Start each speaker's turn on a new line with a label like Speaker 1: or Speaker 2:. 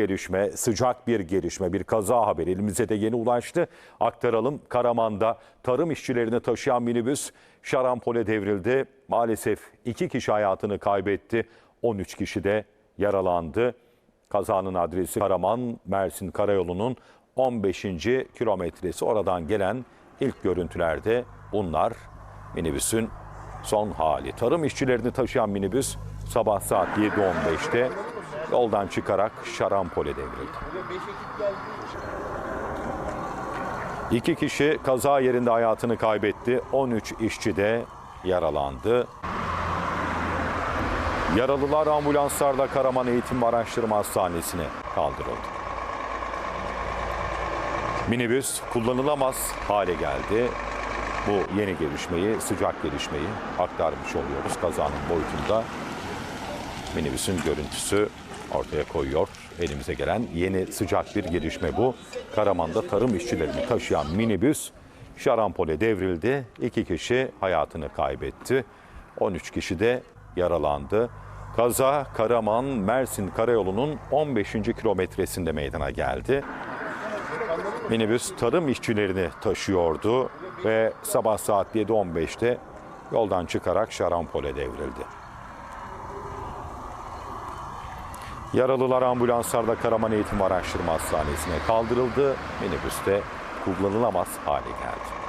Speaker 1: Gelişme, sıcak bir gelişme, bir kaza haberi elimize de yeni ulaştı. Aktaralım. Karaman'da tarım işçilerini taşıyan minibüs şarampole devrildi. Maalesef iki kişi hayatını kaybetti. 13 kişi de yaralandı. Kazanın adresi Karaman, Mersin Karayolu'nun 15. kilometresi. Oradan gelen ilk görüntülerde bunlar minibüsün son hali. Tarım işçilerini taşıyan minibüs sabah saat 7.15'te yoldan çıkarak şarampole devrildi. İki kişi kaza yerinde hayatını kaybetti. 13 işçi de yaralandı. Yaralılar ambulanslarla Karaman Eğitim ve Araştırma Hastanesi'ne kaldırıldı. Minibüs kullanılamaz hale geldi. Bu yeni gelişmeyi, sıcak gelişmeyi aktarmış oluyoruz kazanın boyutunda. Minibüsün görüntüsü ortaya koyuyor. Elimize gelen yeni sıcak bir gelişme bu. Karaman'da tarım işçilerini taşıyan minibüs şarampole devrildi. İki kişi hayatını kaybetti. 13 kişi de yaralandı. Kaza Karaman Mersin Karayolu'nun 15. kilometresinde meydana geldi. Minibüs tarım işçilerini taşıyordu ve sabah saat 7.15'te yoldan çıkarak şarampole devrildi. Yaralılar ambulanslarla Karaman Eğitim Araştırma Hastanesi'ne kaldırıldı. Minibüs de kullanılamaz hale geldi.